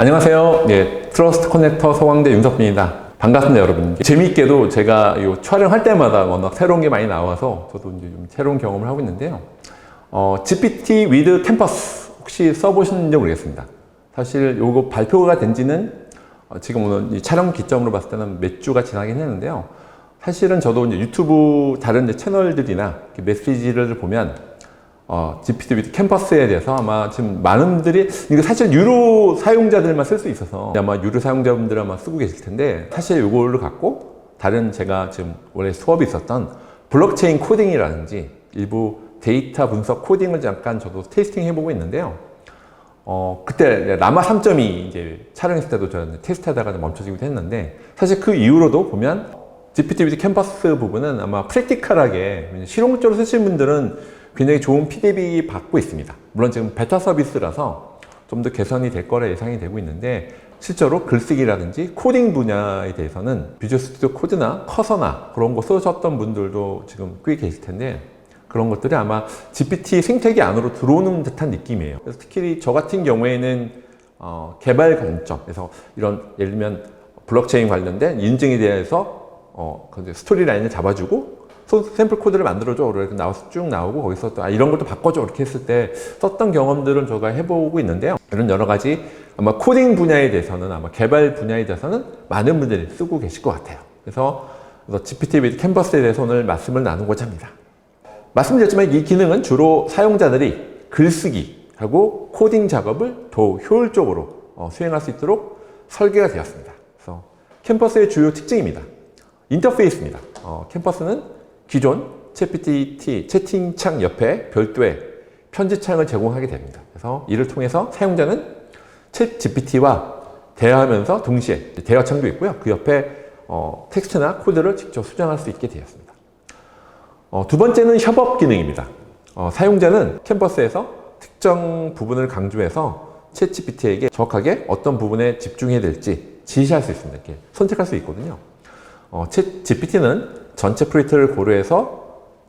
안녕하세요. 예, 트러스트 커넥터 서광대 윤석빈입니다. 반갑습니다, 여러분. 재미있게도 제가 이 촬영할 때마다 워낙 새로운 게 많이 나와서 저도 이제 좀 새로운 경험을 하고 있는데요. 어, GPT with 캠퍼스 혹시 써보셨는지 모르겠습니다. 사실 요거 발표가 된 지는 어, 지금 오늘 이 촬영 기점으로 봤을 때는 몇 주가 지나긴 했는데요. 사실은 저도 이제 유튜브 다른 이제 채널들이나 메시지를 보면 어, GPT with 캠퍼스에 대해서 아마 지금 많은 분들이 이거 사실 유료 사용자들만 쓸 수 있어서 아마 유료 사용자분들 아마 쓰고 계실 텐데 사실 이거를 갖고 다른 제가 지금 원래 수업이 있었던 블록체인 코딩이라든지 일부 데이터 분석 코딩을 잠깐 저도 테이스팅 해보고 있는데요. 어, 그때 라마 3.2 이제 촬영했을 때도 저는 테스트하다가 멈춰지기도 했는데 사실 그 이후로도 보면 GPT 캠퍼스 부분은 아마 프랙티컬하게 실용적으로 쓰시는 분들은 굉장히 좋은 피드백이 받고 있습니다. 물론 지금 베타 서비스라서 좀 더 개선이 될 거라 예상이 되고 있는데 실제로 글쓰기라든지 코딩 분야에 대해서는 비주얼 스튜디오 코드나 커서나 그런 거 쓰셨던 분들도 지금 꽤 계실 텐데 그런 것들이 아마 GPT 생태계 안으로 들어오는 듯한 느낌이에요. 그래서 특히 저 같은 경우에는 어, 개발 관점, 그래서 이런 예를 들면 블록체인 관련된 인증에 대해서 어, 그 스토리 라인을 잡아주고 소- 샘플 코드를 만들어줘. 이렇게 나와서 쭉 나오고 거기서 또 아, 이런 것도 바꿔줘. 이렇게 했을 때 썼던 경험들은 제가 해보고 있는데요. 이런 여러 가지 아마 코딩 분야에 대해서는 아마 개발 분야에 대해서는 많은 분들이 쓰고 계실 것 같아요. 그래서, 그래서 GPT with 캔버스에 대해서 오늘 말씀을 나누고자 합니다. 말씀드렸지만 이 기능은 주로 사용자들이 글쓰기하고 코딩 작업을 더 효율적으로 어, 수행할 수 있도록 설계가 되었습니다. 그래서 캠퍼스의 주요 특징입니다. 인터페이스입니다. 어, 캠퍼스는 기존 챗GPT 채팅창 옆에 별도의 편지창을 제공하게 됩니다. 그래서 이를 통해서 사용자는 챗GPT와 대화하면서 동시에 대화창도 있고요. 그 옆에 어, 텍스트나 코드를 직접 수정할 수 있게 되었습니다. 어, 두 번째는 협업 기능입니다. 어, 사용자는 캠퍼스에서 특정 부분을 강조해서 챗GPT에게 정확하게 어떤 부분에 집중해야 될지 지시할 수 있습니다. 이렇게 선택할 수 있거든요. 어, 챗GPT는 전체 프로젝트를 고려해서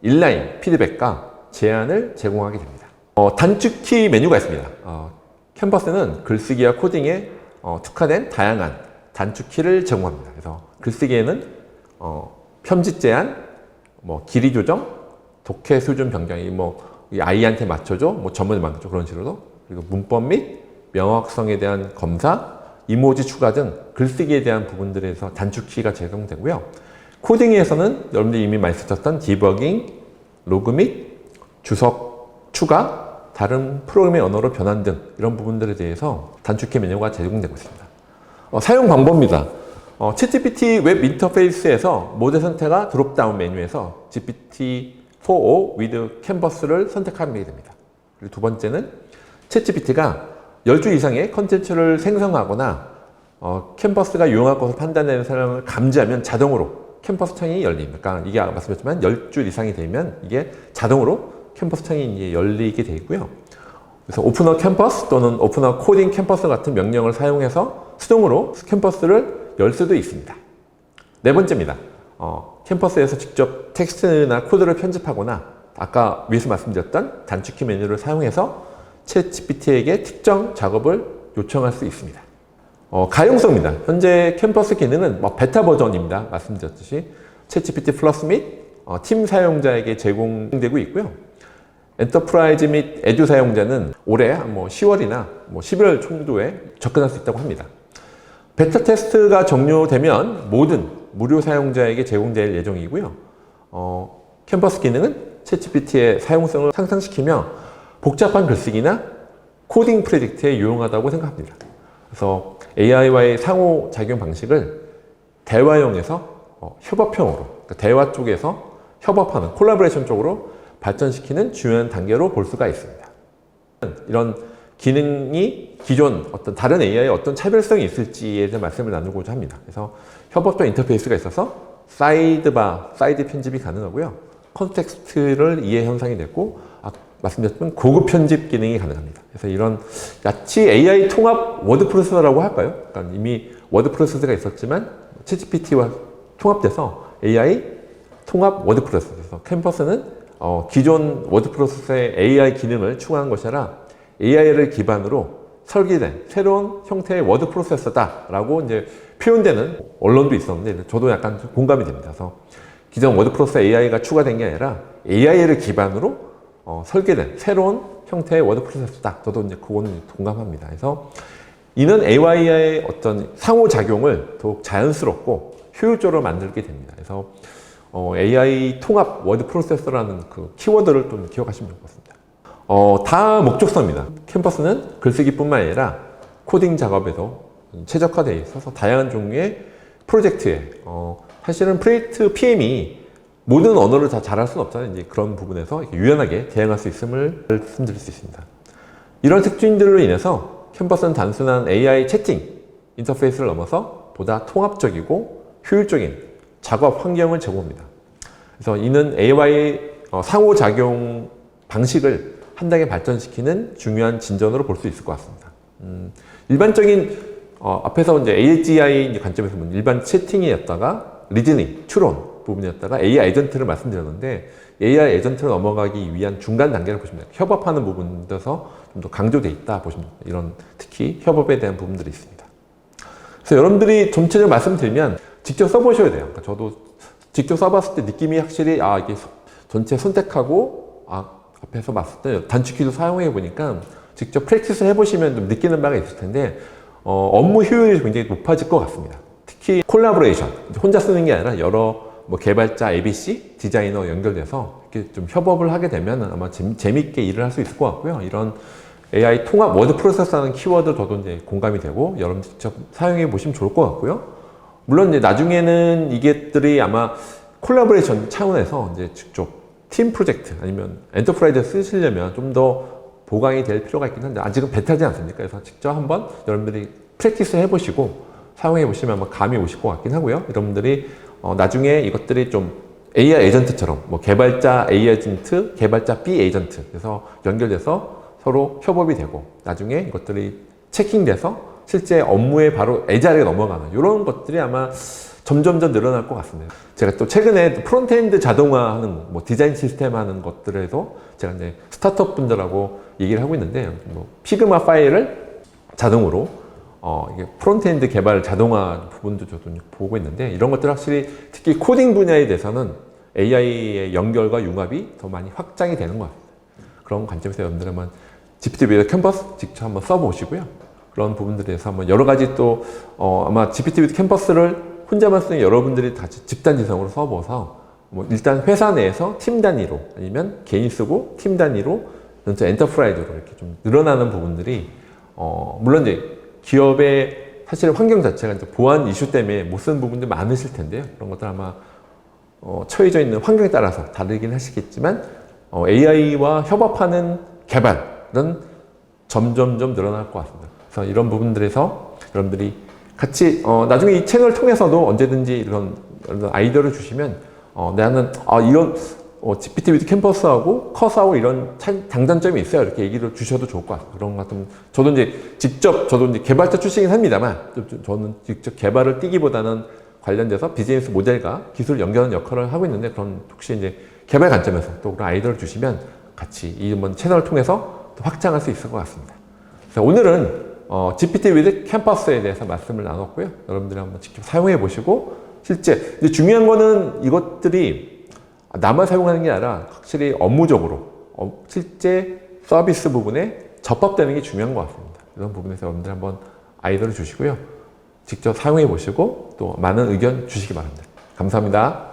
인라인 피드백과 제안을 제공하게 됩니다. 어, 단축키 메뉴가 있습니다. 어, 캔버스는 글쓰기와 코딩에 어, 특화된 다양한 단축키를 제공합니다. 그래서 글쓰기에는 어, 편집 제한, 뭐 길이 조정, 독해 수준 변경이 뭐이 아이한테 맞춰줘, 뭐 전문에 맞춰줘 그런 식으로 그리고 문법 및 명확성에 대한 검사, 이모지 추가 등 글쓰기에 대한 부분들에서 단축키가 제공되고요. 코딩에서는 여러분들이 이미 쓰셨던 디버깅, 로그 및 주석 추가, 다른 프로그램의 언어로 변환 등 이런 부분들에 대해서 단축키 메뉴가 제공되고 있습니다. 어, 사용 방법입니다. 어, 챗GPT 웹 인터페이스에서 모드 선택과 드롭다운 메뉴에서 GPT-4o with 캔버스를 선택하게 됩니다. 그리고 두 번째는 챗GPT가 10줄 이상의 컨텐츠를 생성하거나 어, 캔버스가 유용할 것을 판단되는 사람을 감지하면 자동으로 캠퍼스 창이 열립니다. 그러니까 이게 아까 말씀드렸지만 10줄 이상이 되면 이게 자동으로 캠퍼스 창이 열리게 되어 있고요. 그래서 오픈어 캠퍼스 또는 오픈어 코딩 캠퍼스 같은 명령을 사용해서 수동으로 캠퍼스를 열 수도 있습니다. 네 번째입니다. 어, 캠퍼스에서 직접 텍스트나 코드를 편집하거나 아까 위에서 말씀드렸던 단축키 메뉴를 사용해서 챗 GPT에게 특정 작업을 요청할 수 있습니다. 어, 가용성입니다. 현재 캠퍼스 기능은 뭐 베타 버전입니다. 말씀드렸듯이 챗GPT 플러스 및 어, 팀 사용자에게 제공되고 있고요. 엔터프라이즈 및 에듀 사용자는 올해 뭐 10월이나 뭐 11월 정도에 접근할 수 있다고 합니다. 베타 테스트가 종료되면 모든 무료 사용자에게 제공될 예정이고요. 어, 캠퍼스 기능은 챗GPT의 사용성을 상승시키며 복잡한 글쓰기나 코딩 프로젝트에 유용하다고 생각합니다. 그래서 AI와의 상호작용 방식을 대화형에서 어, 협업형으로, 그러니까 대화 쪽에서 협업하는 콜라보레이션 쪽으로 발전시키는 중요한 단계로 볼 수가 있습니다. 이런 기능이 기존 어떤 다른 AI의 어떤 차별성이 있을지에 대한 말씀을 나누고자 합니다. 그래서 협업적 인터페이스가 있어서 사이드바, 사이드 편집이 가능하고요. 컨텍스트를 이해 현상이 됐고, 아, 말씀드렸지만 고급 편집 기능이 가능합니다. 그래서 이런 야치 AI 통합 워드 프로세서라고 할까요? 그러니까 이미 워드 프로세서가 있었지만 챗GPT와 통합돼서 AI 통합 워드 프로세서. 캠퍼스는 어, 기존 워드 프로세서의 AI 기능을 추가한 것이 아니라 AI를 기반으로 설계된 새로운 형태의 워드 프로세서다라고 이제 표현되는 언론도 있었는데 저도 약간 좀 공감이 됩니다. 그래서 기존 워드 프로세서 AI가 추가된 게 아니라 AI를 기반으로 어, 설계된 새로운 형태의 워드 프로세서다. 저도 이제 그거는 공감합니다. 그래서 이는 AI의 어떤 상호작용을 더욱 자연스럽고 효율적으로 만들게 됩니다. 그래서 어, AI 통합 워드 프로세서라는 그 키워드를 좀 기억하시면 좋을 것 같습니다. 어, 다 목적서입니다. 캠퍼스는 글쓰기뿐만 아니라 코딩 작업에도 최적화되어 있어서 다양한 종류의 프로젝트에 어, 사실은 프로젝트 PM이 모든 언어를 다 잘할 수는 없잖아요. 이제 그런 부분에서 유연하게 대응할 수 있음을 말씀드릴 수 있습니다. 이런 특징들로 인해서 캠퍼스는 단순한 AI 채팅 인터페이스를 넘어서 보다 통합적이고 효율적인 작업 환경을 제공합니다. 그래서 이는 AI 어, 상호작용 방식을 한 단계 발전시키는 중요한 진전으로 볼 수 있을 것 같습니다. 음, 일반적인 어, 앞에서 이제 AGI 관점에서 일반 채팅이었다가 리즈닝, 추론 부분이었다가 AI 에이전트를 말씀드렸는데 AI 에이전트로 넘어가기 위한 중간 단계를 보시면 돼요. 협업하는 부분에서 좀 더 강조돼 있다 보시면 됩니다. 이런 특히 협업에 대한 부분들이 있습니다. 그래서 여러분들이 전체적으로 말씀드리면 직접 써보셔야 돼요. 그러니까 저도 직접 써봤을 때 느낌이 확실히 아 이게 전체 선택하고 아 앞에서 봤을 때 단축키도 사용해 보니까 직접 프랙티스 해보시면 좀 느끼는 바가 있을 텐데 어, 업무 효율이 굉장히 높아질 것 같습니다. 특히 콜라보레이션 혼자 쓰는 게 아니라 여러 뭐 개발자, ABC, 디자이너 연결돼서 이렇게 좀 협업을 하게 되면 아마 재밌게 일을 할 수 있을 것 같고요. 이런 AI 통합 워드 프로세서라는 키워드 저도 이제 공감이 되고 여러분 직접 사용해 보시면 좋을 것 같고요. 물론 이제 나중에는 이게들이 아마 콜라보레이션 차원에서 이제 직접 팀 프로젝트 아니면 엔터프라이즈 쓰시려면 좀 더 보강이 될 필요가 있긴 한데 아직은 베타지 않습니까? 그래서 직접 한번 여러분들이 프랙티스 해보시고 사용해 보시면 아마 감이 오실 것 같긴 하고요. 여러분들이 어, 나중에 이것들이 좀 AI 에이전트처럼 뭐 개발자 A 에이전트, 개발자 B 에이전트 그래서 연결돼서 서로 협업이 되고 나중에 이것들이 체킹돼서 실제 업무에 바로 애자리에 넘어가는 이런 것들이 아마 점점 더 늘어날 것 같습니다. 제가 또 최근에 또 프론트엔드 자동화하는 뭐 디자인 시스템 하는 것들에도 제가 이제 스타트업 분들하고 얘기를 하고 있는데 뭐 피그마 파일을 자동으로 어 이게 프론트엔드 개발 자동화 부분도 저도 보고 있는데 이런 것들 확실히 특히 코딩 분야에 대해서는 AI의 연결과 융합이 더 많이 확장이 되는 것 같아요. 그런 관점에서 여러분들 한번 GPT 비더 캠퍼스 직접 한번 써보시고요. 그런 부분들에 대해서 한번 여러 가지 또 어, 아마 GPT 비더 캠퍼스를 혼자만 쓰는 여러분들이 같이 집단 지성으로 써보서 뭐 일단 회사 내에서 팀 단위로 아니면 개인 쓰고 팀 단위로 전체 엔터프라이즈로 이렇게 좀 늘어나는 부분들이 어, 물론 이제 기업의 사실 환경 자체가 이제 보안 이슈 때문에 못 쓰는 부분들 많으실 텐데요. 그런 것들 아마 어, 처해져 있는 환경에 따라서 다르긴 하시겠지만 어, AI와 협업하는 개발은 점점점 늘어날 것 같습니다. 그래서 이런 부분들에서 여러분들이 같이 어, 나중에 이 채널을 통해서도 언제든지 이런, 이런 아이디어를 주시면 어, 나는 아, 이런 어, GPT 뷰티 캠퍼스하고 커스하고 이런 차- 장단점이 있어요. 이렇게 얘기를 주셔도 좋을 것 같아요. 그런 것 같으면 저도 이제 직접 저도 이제 개발자 출신이긴 합니다만 저는 직접 개발을 뛰기보다는 관련돼서 비즈니스 모델과 기술 연결하는 역할을 하고 있는데 그런 혹시 이제 개발 관점에서 또 그런 아이디어를 주시면 같이 이 한번 채널을 통해서 또 확장할 수 있을 것 같습니다. 그래서 오늘은 어, GPT with 캠퍼스에 대해서 말씀을 나눴고요. 여러분들이 한번 직접 사용해 보시고 실제 근데 중요한 거는 이것들이 나만 사용하는 게 아니라 확실히 업무적으로 어, 실제 서비스 부분에 접합되는 게 중요한 것 같습니다. 이런 부분에서 여러분들 한번 아이디어를 주시고요. 직접 사용해 보시고 또 많은 의견 주시기 바랍니다. 감사합니다.